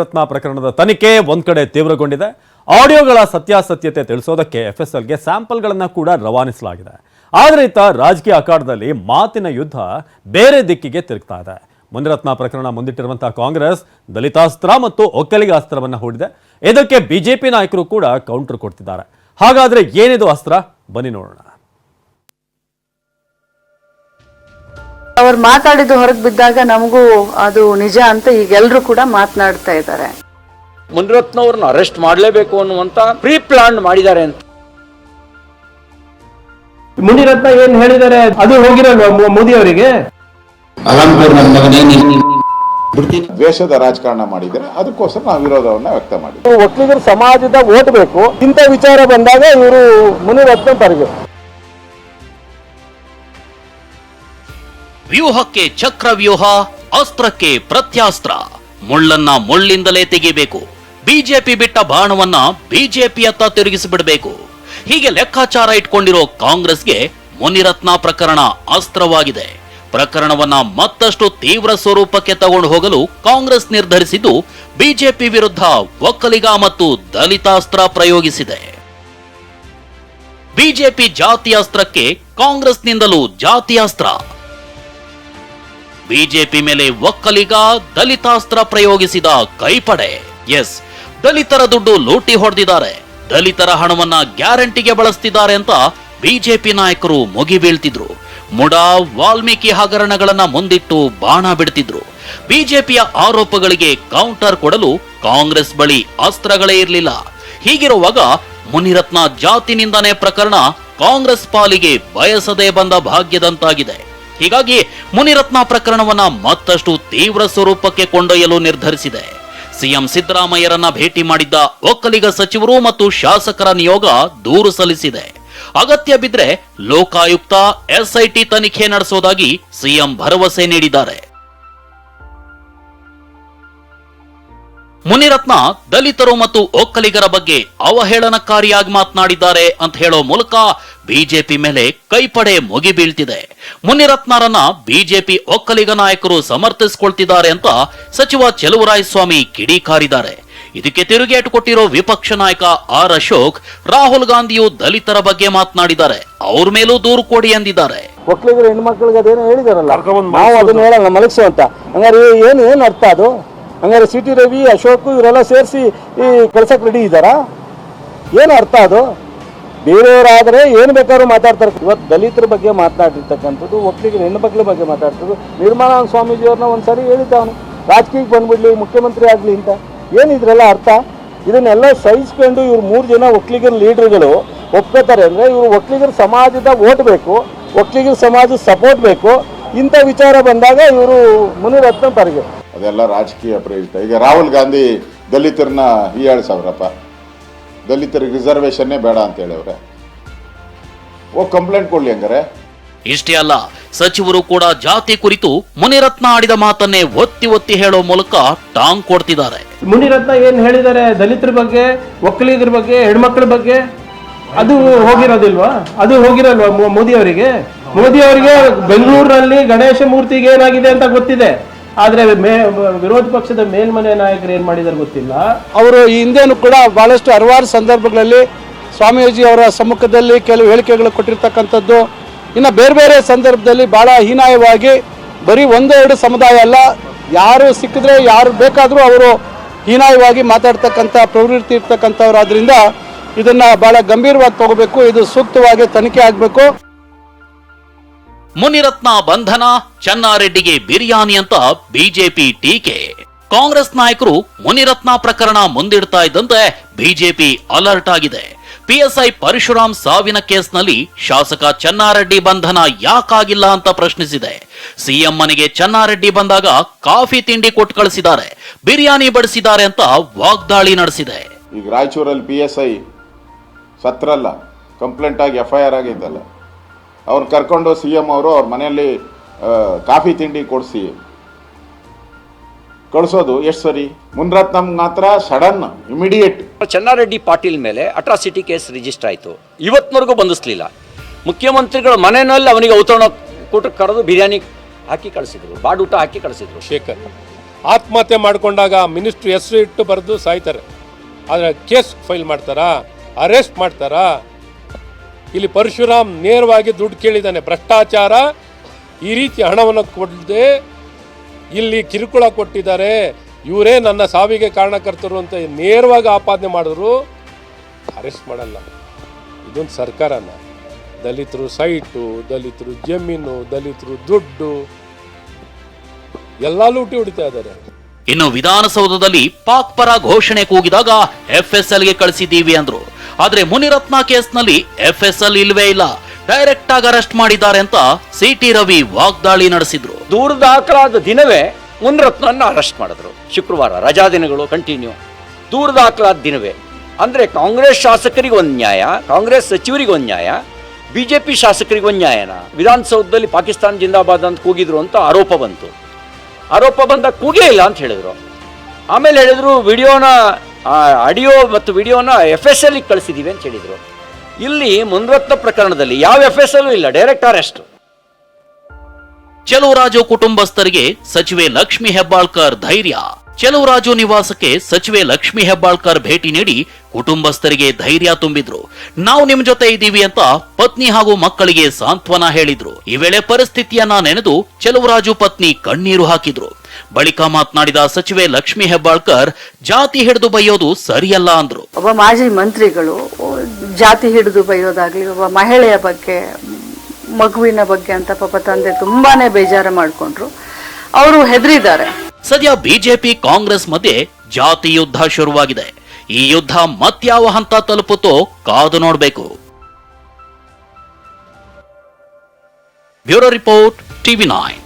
ರತ್ನ ಪ್ರಕರಣದ ತನಿಖೆ ಒಂದ್ ಕಡೆ ತೀವ್ರಗೊಂಡಿದೆ. ಆಡಿಯೋಗಳ ಸತ್ಯಾಸತ್ಯತೆ ತಿಳಿಸೋದಕ್ಕೆ ಎಫ್ಎಸ್ಎಲ್ಗೆ ಸ್ಯಾಂಪಲ್ಗಳನ್ನ ಕೂಡ ರವಾನಿಸಲಾಗಿದೆ. ಆದರೆ ಈತ ರಾಜಕೀಯ ಅಖಾಡದಲ್ಲಿ ಮಾತಿನ ಯುದ್ಧ ಬೇರೆ ದಿಕ್ಕಿಗೆ ತಿರುಗ್ತಾ ಇದೆ. ಮುನಿರತ್ನ ಪ್ರಕರಣ ಮುಂದಿಟ್ಟಿರುವಂತಹ ಕಾಂಗ್ರೆಸ್, ದಲಿತಾಸ್ತ್ರ ಮತ್ತು ಒಕ್ಕಲಿಗಾಸ್ತ್ರವನ್ನು ಹೂಡಿದೆ. ಇದಕ್ಕೆ ಬಿಜೆಪಿ ನಾಯಕರು ಕೂಡ ಕೌಂಟರ್ ಕೊಡ್ತಿದ್ದಾರೆ. ಹಾಗಾದ್ರೆ ಏನಿದು ಅಸ್ತ್ರ? ಬನ್ನಿ ನೋಡೋಣ. ಅವ್ರು ಮಾತಾಡಿದ್ದು ಹೊರಗೆ ಬಿದ್ದಾಗ ನಮಗೂ ಅದು ನಿಜ ಅಂತ ಈಗ ಎಲ್ಲರೂ ಕೂಡ ಮಾತನಾಡ್ತಾ ಇದ್ದಾರೆ. ಮುನಿರತ್ನವ್ರನ್ನ ಅರೆಸ್ಟ್ ಮಾಡಲೇಬೇಕು ಅನ್ನುವಂತ ಪ್ರೀ ಪ್ಲಾನ್ ಮಾಡಿದ್ದಾರೆ ಅಂತ. ಮುನಿರತ್ನ ಏನ್ ಹೇಳಿದ್ದಾರೆ? ಅದು ಹೋಗಿರಲ್ವಾ ಮೋ- ಮೋದಿ ಅವರಿಗೆ? ದ್ವೇಷದ ರಾಜಕಾರಣ ಮಾಡಿದರೆ ಅದಕ್ಕೋಸ್ಕರ ನಾವು ವಿರೋಧವನ್ನ ವ್ಯಕ್ತ ಮಾಡಿದ್ವಿ. ಒಕ್ಕಲಿಗರ ಸಮಾಜದ ಓಟ್ ಬೇಕು. ಇಂಥ ವಿಚಾರ ಬಂದಾಗ ಇವರು ಮುನಿರತ್ನ ಪರಗೆ ವ್ಯೂಹಕ್ಕೆ ಚಕ್ರವ್ಯೂಹ, ಅಸ್ತ್ರಕ್ಕೆ ಪ್ರತ್ಯಾಸ್ತ್ರ. ಮುಳ್ಳನ್ನ ಮುಳ್ಳಿಂದಲೇ ತೆಗಿಬೇಕು. ಬಿಜೆಪಿ ಬಿಟ್ಟ ಬಾಣವನ್ನ ಬಿಜೆಪಿಯತ್ತ ತಿರುಗಿಸಿಬಿಡಬೇಕು. ಹೀಗೆ ಲೆಕ್ಕಾಚಾರ ಇಟ್ಕೊಂಡಿರೋ ಕಾಂಗ್ರೆಸ್ಗೆ ಮುನಿರತ್ನ ಪ್ರಕರಣ ಅಸ್ತ್ರವಾಗಿದೆ. ಪ್ರಕರಣವನ್ನ ಮತ್ತಷ್ಟು ತೀವ್ರ ಸ್ವರೂಪಕ್ಕೆ ತಗೊಂಡು ಹೋಗಲು ಕಾಂಗ್ರೆಸ್ ನಿರ್ಧರಿಸಿದ್ದು ಬಿಜೆಪಿ ವಿರುದ್ಧ ಒಕ್ಕಲಿಗ ಮತ್ತು ದಲಿತಾಸ್ತ್ರ ಪ್ರಯೋಗಿಸಿದೆ. ಬಿಜೆಪಿ ಜಾತಿಯಾಸ್ತ್ರಕ್ಕೆ ಕಾಂಗ್ರೆಸ್ನಿಂದಲೂ ಜಾತಿಯಾಸ್ತ್ರ ಬಿಜೆಪಿ ಮೇಲೆ ಒಕ್ಕಲಿಗ ದಲಿತಾಸ್ತ್ರ ಪ್ರಯೋಗಿಸಿದ ಕೈಪಡೆ. ಎಸ್, ದಲಿತರ ದುಡ್ಡು ಲೂಟಿ ಹೊಡೆದಿದ್ದಾರೆ. ದಲಿತರ ಹಣವನ್ನ ಗ್ಯಾರಂಟಿಗೆ ಬಳಸ್ತಿದ್ದಾರೆ ಅಂತ ಬಿಜೆಪಿ ನಾಯಕರು ಮುಗಿಬೀಳ್ತಿದ್ರು ಮುಡಾ, ವಾಲ್ಮೀಕಿ ಹಗರಣಗಳನ್ನ ಮುಂದಿಟ್ಟು ಬಾಣ ಬಿಡ್ತಿದ್ರು. ಬಿಜೆಪಿಯ ಆರೋಪಗಳಿಗೆ ಕೌಂಟರ್ ಕೊಡಲು ಕಾಂಗ್ರೆಸ್ ಬಳಿ ಅಸ್ತ್ರಗಳೇ ಇರಲಿಲ್ಲ. ಹೀಗಿರುವಾಗ ಮುನಿರತ್ನ ಜಾತಿ ನಿಂದನೆ ಪ್ರಕರಣ ಕಾಂಗ್ರೆಸ್ ಪಾಲಿಗೆ ಬಯಸದೇ ಬಂದ ಭಾಗ್ಯದಂತಾಗಿದೆ. ಹೀಗಾಗಿ ಮುನಿರತ್ನ ಪ್ರಕರಣವನ್ನ ಮತ್ತಷ್ಟು ತೀವ್ರ ಸ್ವರೂಪಕ್ಕೆ ಕೊಂಡೊಯ್ಯಲು ನಿರ್ಧರಿಸಿದೆ. ಸಿಎಂ ಸಿದ್ದರಾಮಯ್ಯರನ್ನ ಭೇಟಿ ಮಾಡಿದ್ದ ಒಕ್ಕಲಿಗ ಸಚಿವರು ಮತ್ತು ಶಾಸಕರ ನಿಯೋಗ ದೂರು ಸಲ್ಲಿಸಿದೆ. ಅಗತ್ಯ ಬಿದ್ರೆ ಲೋಕಾಯುಕ್ತ ಎಸ್ಐಟಿ ತನಿಖೆ ನಡೆಸೋದಾಗಿ ಸಿಎಂ ಭರವಸೆ ನೀಡಿದ್ದಾರೆ. ಮುನಿರತ್ನ ದಲಿತರು ಮತ್ತು ಒಕ್ಕಲಿಗರ ಬಗ್ಗೆ ಅವಹೇಳನಕಾರಿಯಾಗಿ ಮಾತನಾಡಿದ್ದಾರೆ ಅಂತ ಹೇಳೋ ಮೂಲಕ ಬಿಜೆಪಿ ಮೇಲೆ ಕೈಪಡೆ ಮುಗಿಬೀಳ್ತಿದೆ ಮುನಿರತ್ನರನ್ನ ಬಿಜೆಪಿ ಒಕ್ಕಲಿಗ ನಾಯಕರು ಸಮರ್ಥಿಸಿಕೊಳ್ತಿದ್ದಾರೆ ಅಂತ ಸಚಿವ ಚೆಲುವರಾಯಸ್ವಾಮಿ ಕಿಡಿಕಾರಿದ್ದಾರೆ ಇದಕ್ಕೆ ತಿರುಗೇಟು ಕೊಟ್ಟಿರೋ ವಿಪಕ್ಷ ನಾಯಕ ಆರ್ ಅಶೋಕ್ ರಾಹುಲ್ ಗಾಂಧಿಯು ದಲಿತರ ಬಗ್ಗೆ ಮಾತನಾಡಿದ್ದಾರೆ. ಅವ್ರ ಮೇಲೂ ದೂರು ಕೊಡಿ ಎಂದಿದ್ದಾರೆ. ಒಕ್ಕಲಿಗರ ಹೆಣ್ಮಕ್ಳಿಗೆ ಅದೇನೋ ಹೇಳಿದಾರಲ್ಲ? ನಾವು ಅದನ್ನ ಹೇಳಲ್ಲ ಮಲಗಿಸು ಅಂತ. ಹಂಗಾರೆ ಏನು ಏನು ಅರ್ಥ ಅದು? ಹಂಗಾರೆ ಸಿ ಟಿ ರವಿ, ಅಶೋಕ್ ಇವರೆಲ್ಲ ಸೇರಿಸಿ ಈ ಕೆಲಸಕ್ಕೆ ರೆಡಿ ಇದ್ದಾರಾ? ಏನು ಅರ್ಥ ಅದು? ಬೇರೆಯವರಾದರೆ ಏನು ಬೇಕಾದ್ರೂ ಮಾತಾಡ್ತಾರೆ. ಇವತ್ತು ದಲಿತರ ಬಗ್ಗೆ ಮಾತನಾಡಿರ್ತಕ್ಕಂಥದ್ದು ಒಕ್ಕಲಿಗರ ಮಕ್ಕಳ ಬಗ್ಗೆ ಮಾತಾಡ್ತದ್ದು. ನಿರ್ಮಲಾನಂದ ಸ್ವಾಮೀಜಿಯವ್ರನ್ನ ಸಾರಿ ಹೇಳಿದ್ದ ಅವನು. ರಾಜಕೀಯಕ್ಕೆ ಬಂದ್ಬಿಡಲಿ, ಮುಖ್ಯಮಂತ್ರಿ ಆಗಲಿ ಅಂತ. ಏನು ಇದ್ರೆಲ್ಲ ಅರ್ಥ? ಇದನ್ನೆಲ್ಲ ಸಹಿಸ್ಕೊಂಡು ಇವ್ರು ಮೂರು ಜನ ಒಕ್ಕಲಿಗರ ಲೀಡರ್ಗಳು ಒಪ್ಕೋತಾರೆ ಅಂದರೆ ಇವರು ಒಕ್ಕಲಿಗರ ಸಮಾಜದ ಓಟ್ ಬೇಕು ಒಕ್ಕಲಿಗರ ಸಮಾಜದ ಸಪೋರ್ಟ್ ಬೇಕು. ಇಂಥ ವಿಚಾರ ಬಂದಾಗ ಇವರು ಮುನಿರತ್ನ ಪರಗೆ ಅದೆಲ್ಲ ರಾಜಕೀಯ ಪ್ರೇರಿತ. ಈಗ ರಾಹುಲ್ ಗಾಂಧಿ ದಲಿತರನ್ನ ಹೀಯಾಳಿಸವ್ರಪ್ಪ ದಲಿತರಿಗೆ ರಿಸರ್ವೇಷನ್ನೇ ಬೇಡ ಅಂತ ಹೇಳವ್ರೆ ಓ ಕಂಪ್ಲೇಂಟ್ ಕೊಡ್ಲಿ ಹಂಗಾರೆ. ಇಷ್ಟೇ ಅಲ್ಲ ಸಚಿವರು ಕೂಡ ಜಾತಿ ಕುರಿತು ಮುನಿರತ್ನ ಆಡಿದ ಮಾತನ್ನೇ ಒತ್ತಿ ಒತ್ತಿ ಹೇಳೋ ಮೂಲಕ ಟಾಂಗ್ ಕೊಡ್ತಿದ್ದಾರೆ. ಮುನಿರತ್ನ ಏನ್ ಹೇಳಿದ್ದಾರೆ? ದಲಿತರ ಬಗ್ಗೆ ಒಕ್ಕಲಿಗರ ಬಗ್ಗೆ ಹೆಣ್ಮಕ್ಳ ಬಗ್ಗೆ? ಅದು ಹೋಗಿರೋದಿಲ್ವಾ? ಅದು ಹೋಗಿರಲ್ವಾ ಮೋದಿ ಅವರಿಗೆ ಮೋದಿ ಅವರಿಗೆ ಬೆಂಗಳೂರಿನಲ್ಲಿ ಗಣೇಶ ಮೂರ್ತಿಗೆ ಏನಾಗಿದೆ ಅಂತ ಗೊತ್ತಿದೆ. ಆದ್ರೆ ವಿರೋಧ ಪಕ್ಷದ ಮೇಲ್ಮನೆ ನಾಯಕರು ಏನ್ ಮಾಡಿದಾರೆ ಗೊತ್ತಿಲ್ಲ. ಅವರು ಈ ಹಿಂದೆನೂ ಕೂಡ ಬಹಳಷ್ಟು ಹಲವಾರು ಸಂದರ್ಭಗಳಲ್ಲಿ ಸ್ವಾಮೀಜಿ ಅವರ ಸಮ್ಮುಖದಲ್ಲಿ ಕೆಲವು ಹೇಳಿಕೆಗಳು ಕೊಟ್ಟಿರ್ತಕ್ಕಂಥದ್ದು. ಇನ್ನು ಬೇರೆ ಬೇರೆ ಸಂದರ್ಭದಲ್ಲಿ ಬಹಳ ಹೀನಾಯವಾಗಿ ಬರೀ ಒಂದೆರಡು ಸಮುದಾಯ ಅಲ್ಲ, ಯಾರು ಸಿಕ್ಕಿದ್ರೆ ಯಾರು ಬೇಕಾದರೂ ಅವರು ಹೀನಾಯವಾಗಿ ಮಾತಾಡ್ತಕ್ಕಂಥ, ಪ್ರವೃತ್ತಿ ಇರ್ತಕ್ಕಂಥವ್ರಾದ್ರಿಂದ ಇದನ್ನ ಬಹಳ ಗಂಭೀರವಾಗಿ ತಗೋಬೇಕು, ಇದು ಸೂಕ್ತವಾಗಿ ತನಿಖೆ ಆಗಬೇಕು. ಮುನಿರತ್ನ ಬಂಧನ, ಚನ್ನಾರೆಡ್ಡಿಗೆ ಬಿರಿಯಾನಿ ಅಂತ ಬಿಜೆಪಿ ಟೀಕೆ. ಕಾಂಗ್ರೆಸ್ ನಾಯಕರು ಮುನಿರತ್ನ ಪ್ರಕರಣ ಮುಂದಿಡ್ತಾ ಇದ್ದಂತೆ ಬಿಜೆಪಿ ಅಲರ್ಟ್ ಆಗಿದೆ. ಪಿಎಸ್ಐ ಪರಶುರಾಮ್ ಸಾವಿನ ಕೇಸ್ನಲ್ಲಿ ಶಾಸಕ ಚನ್ನಾರೆಡ್ಡಿ ಬಂಧನ ಯಾಕಾಗಿಲ್ಲ ಅಂತ ಪ್ರಶ್ನಿಸಿದೆ. ಸಿಎಂ ಮನೆಗೆ ಚನ್ನಾರೆಡ್ಡಿ ಬಂದಾಗ ಕಾಫಿ ತಿಂಡಿ ಕೊಟ್ಟು ಕಳಿಸಿದ್ದಾರೆ. ಬಿರಿಯಾನಿ ಬಡಿಸಿದ್ದಾರೆ ಅಂತ ವಾಗ್ದಾಳಿ ನಡೆಸಿದೆ. ಈಗ ರಾಯಚೂರಲ್ಲಿ ಪಿ ಎಸ್ ಐ ಸತ್ರಲ್ಲ ಕಂಪ್ಲೇಂಟ್ ಆಗಿ ಎಫ್ ಐ ಆರ್ ಆಗೈತಲ್ಲ ಅವ್ರು ಕರ್ಕೊಂಡು ಸಿ ಎಂ ಅವರು ಅವ್ರ ಮನೆಯಲ್ಲಿ ಕಾಫಿ ತಿಂಡಿ ಕೊಡಿಸಿ. ಕಳಿಸೋದು ಎಷ್ಟು ಸರಿ? ಮುನ್ರತ್ನಮ್ ಮಾತ್ರ ಸಡನ್ ಇಮಿಡಿಯೇಟ್ ಚನ್ನಾರೆಡ್ಡಿ ಪಾಟೀಲ್ ಮೇಲೆ ಅಟ್ರಾಸಿಟಿ ಕೇಸ್ ರಿಜಿಸ್ಟರ್ ಆಯಿತು. ಇವತ್ತಿನವರೆಗೂ ಬಂಧಿಸ್ಲಿಲ್ಲ. ಮುಖ್ಯಮಂತ್ರಿಗಳ ಮನೆಯಲ್ಲಿ ಅವನಿಗೆ ಔತಣ ಕೂಟಕ್ಕೆ ಕರೆದು ಬಿರಿಯಾನಿ ಹಾಕಿ ಕಳಿಸಿದ್ರು ಬಾಡೂಟ ಹಾಕಿ ಕಳಿಸಿದ್ರು. ಶೇಖರ್ ಆತ್ಮಹತ್ಯೆ ಮಾಡಿಕೊಂಡಾಗ ಮಿನಿಸ್ಟ್ರಿ ಹೆಸರು ಇಟ್ಟು ಬರೆದು ಸಾಯ್ತಾರೆ. ಆದರೆ ಕೇಸ್ ಫೈಲ್ ಮಾಡ್ತಾರಾ? ಅರೆಸ್ಟ್ ಮಾಡ್ತಾರಾ? ಇಲ್ಲಿ ಪರಶುರಾಮ್ ನೇರವಾಗಿ ದುಡ್ಡು ಕೇಳಿದ್ದಾನೆ ಭ್ರಷ್ಟಾಚಾರ, ಈ ರೀತಿ ಹಣವನ್ನು ಕೊಡದೆ ಇಲ್ಲಿ ಕಿರುಕುಳ ಕೊಟ್ಟಿದ್ದಾರೆ. ಇವರೇ ನನ್ನ ಸಾವಿಗೆ ಕಾರಣಕರ್ತರು ಅಂತ ನೇರವಾಗಿ ಆಪಾದನೆ ಮಾಡಿದ್ರು. ಅರೆಸ್ಟ್ ಮಾಡಲ್ಲ. ಇದೊಂದು ಸರ್ಕಾರನ. ದಲಿತರು ಸೈಟು, ದಲಿತರು ಜಮೀನು, ದಲಿತರು ದುಡ್ಡು. ಎಲ್ಲ ಲೂಟಿ ಹೊಡಿತಾ ಇದ್ದಾರೆ. ಇನ್ನು ವಿಧಾನಸೌಧದಲ್ಲಿ ಪಾಕ್ ಪರ ಘೋಷಣೆ ಕೂಗಿದಾಗ ಎಫ್ಎಸ್ಎಲ್ಗೆ ಕಳಿಸಿದ್ದೀವಿ ಅಂದ್ರು. ಆದ್ರೆ ಮುನಿರತ್ನ ಕೇಸ್ನಲ್ಲಿ ಎಫ್ಎಸ್ಎಲ್ ಇಲ್ವೇ ಇಲ್ಲ. ಡೈರೆಕ್ಟ್ ಆಗಿ ಅರೆಸ್ಟ್ ಮಾಡಿದ್ದಾರೆ ಅಂತ ಸಿಟಿ ರವಿ ವಾಗ್ದಾಳಿ ನಡೆಸಿದ್ರು. ದೂರ ದಿನವೇ ಮುನಿರತ್ನನ್ನ ಅರೆಸ್ಟ್ ಮಾಡಿದ್ರು. ಶುಕ್ರವಾರ ರಜಾ ದಿನಗಳು ಕಂಟಿನ್ಯೂ. ದೂರ ದಿನವೇ. ಅಂದರೆ ಕಾಂಗ್ರೆಸ್ ಶಾಸಕರಿಗೆ ಒಂದು ನ್ಯಾಯ ಕಾಂಗ್ರೆಸ್ ಸಚಿವರಿಗೆ ಒಂದು ನ್ಯಾಯ ಬಿ ಜೆ ಶಾಸಕರಿಗೆ ಒಂದು ನ್ಯಾಯನ ವಿಧಾನಸೌಧದಲ್ಲಿ ಪಾಕಿಸ್ತಾನ ಜಿಂದಾಬಾದ್ ಅಂತ ಕೂಗಿದ್ರು ಅಂತ ಆರೋಪ ಬಂತು. ಆರೋಪ ಬಂದಾಗ ಕೂಗೇ ಇಲ್ಲ ಅಂತ ಹೇಳಿದ್ರು. ಆಮೇಲೆ ಹೇಳಿದ್ರು, ವಿಡಿಯೋನ ಆಡಿಯೋ ಮತ್ತು ವಿಡಿಯೋನ ಎಫ್ ಎಸ್ ಎಲ್ ಕಳಿಸಿದ್ದೀವಿ ಅಂತ ಹೇಳಿದರು. ಇಲ್ಲಿ ಮುನ್ರತ್ನ ಪ್ರಕರಣದಲ್ಲಿ ಯಾವ ಎಫ್ ಎಸ್ ಎಲ್ ಇಲ್ಲ ಡೈರೆಕ್ಟ್ ಅರೆಸ್ಟ್ ಚೆಲುವರಾಜು ಕುಟುಂಬಸ್ಥರಿಗೆ ಸಚಿವೆ ಲಕ್ಷ್ಮಿ ಹೆಬ್ಬಾಳ್ಕರ್ ಧೈರ್ಯ. ಚೆಲುವರಾಜು ನಿವಾಸಕ್ಕೆ ಸಚಿವೆ ಲಕ್ಷ್ಮಿ ಹೆಬ್ಬಾಳ್ಕರ್ ಭೇಟಿ ನೀಡಿ ಕುಟುಂಬಸ್ಥರಿಗೆ ಧೈರ್ಯ ತುಂಬಿದ್ರು. ನಾವು ನಿಮ್ ಜೊತೆ ಇದ್ದೀವಿ ಅಂತ ಪತ್ನಿ ಹಾಗೂ ಮಕ್ಕಳಿಗೆ ಸಾಂತ್ವನ ಹೇಳಿದ್ರು. ಈ ವೇಳೆ ಪರಿಸ್ಥಿತಿಯನ್ನ ನೆನೆದು ಚೆಲುವರಾಜು ಪತ್ನಿ ಕಣ್ಣೀರು ಹಾಕಿದ್ರು. ಬಳಿಕ ಮಾತನಾಡಿದ ಸಚಿವೆ ಲಕ್ಷ್ಮಿ ಹೆಬ್ಬಾಳ್ಕರ್, ಜಾತಿ ಹಿಡಿದು ಬೈಯೋದು ಸರಿಯಲ್ಲ ಅಂದ್ರು. ಒಬ್ಬ ಮಾಜಿ ಮಂತ್ರಿಗಳು ಜಾತಿ ಹಿಡಿದು ಬೈಯೋದಾಗ್ಲಿ, ಒಬ್ಬ ಮಹಿಳೆಯ ಬಗ್ಗೆ, ಮಗುವಿನ ಬಗ್ಗೆ ಅಂತ ಪಾಪ ತಂದೆ ತುಂಬಾನೇ ಬೇಜಾರು ಮಾಡ್ಕೊಂಡ್ರು. ಅವರು ಹೆದರಿದ್ದಾರೆ. ಸದ್ಯ ಬಿಜೆಪಿ ಕಾಂಗ್ರೆಸ್ ಮಧ್ಯೆ ಜಾತಿ ಯುದ್ಧ ಶುರುವಾಗಿದೆ. ಈ ಯುದ್ಧ ಮತ್ಯಾವ ಹಂತ ತಲುಪುತ್ತೋ ಕಾದು ನೋಡಬೇಕು. Bureau report TV nine.